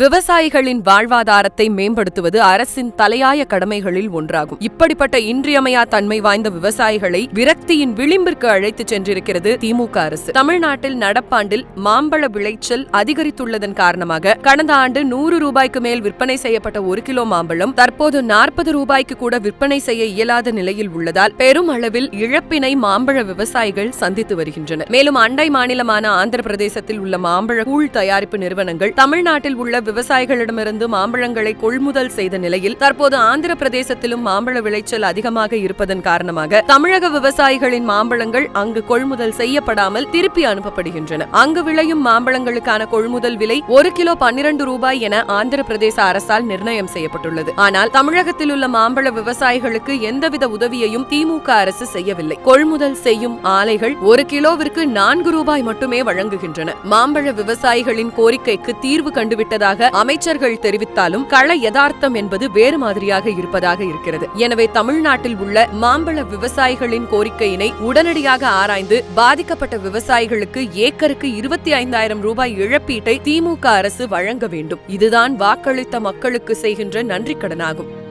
விவசாயிகளின் வாழ்வாதாரத்தை மேம்படுத்துவது அரசின் தலையாய கடமைகளில் ஒன்றாகும். இப்படிப்பட்ட இன்றியமையா தன்மை வாய்ந்த விவசாயிகளை விரக்தியின் விளிம்பிற்கு அழைத்துச் சென்றிருக்கிறது திமுக அரசு. தமிழ்நாட்டில் நடப்பாண்டில் மாம்பழ விளைச்சல் அதிகரித்துள்ளதன் காரணமாக கடந்த ஆண்டு நூறு ரூபாய்க்கு மேல் விற்பனை செய்யப்பட்ட ஒரு கிலோ மாம்பழம் தற்போது நாற்பது ரூபாய்க்கு கூட விற்பனை செய்ய இயலாத நிலையில் உள்ளதால் பெரும் அளவில் இழப்பினை மாம்பழ விவசாயிகள் சந்தித்து வருகின்றனர். மேலும் அண்டை மாநிலமான ஆந்திர பிரதேசத்தில் உள்ள மாம்பழ கூழ் தயாரிப்பு நிறுவனங்கள் தமிழ்நாட்டில் உள்ள விவசாயிகளிடமிருந்து மாம்பழங்களை கொள்முதல் செய்த நிலையில் தற்போது ஆந்திர பிரதேசத்திலும் மாம்பழ விளைச்சல் அதிகமாக இருப்பதன் காரணமாக தமிழக விவசாயிகளின் மாம்பழங்கள் அங்கு கொள்முதல் செய்யப்படாமல் திருப்பி அனுப்பப்படுகின்றன. அங்கு விளையும் மாம்பழங்களுக்கான கொள்முதல் விலை ஒரு கிலோ பன்னிரண்டு ரூபாய் என ஆந்திர பிரதேச அரசால் நிர்ணயம் செய்யப்பட்டுள்ளது. ஆனால் தமிழகத்தில் உள்ள மாம்பழ விவசாயிகளுக்கு எந்தவித உதவியையும் திமுக அரசு செய்யவில்லை. கொள்முதல் செய்யும் ஆலைகள் ஒரு கிலோவிற்கு நான்கு ரூபாய் மட்டுமே வழங்குகின்றன. மாம்பழ விவசாயிகளின் கோரிக்கைக்கு தீர்வு கண்டுவிட்டதாக அமைச்சர்கள் தெரிவித்தாலும் கள யதார்த்தம் என்பது வேறு மாதிரியாக இருப்பதாக இருக்கிறது. எனவே தமிழ்நாட்டில் உள்ள மாம்பழ விவசாயிகளின் கோரிக்கையினை உடனடியாக ஆராய்ந்து பாதிக்கப்பட்ட விவசாயிகளுக்கு ஏக்கருக்கு இருபத்தி ஐந்தாயிரம் ரூபாய் இழப்பீட்டை திமுக அரசு வழங்க வேண்டும். இதுதான் வாக்களித்த மக்களுக்கு செய்கின்ற நன்றிக்கடனாகும்.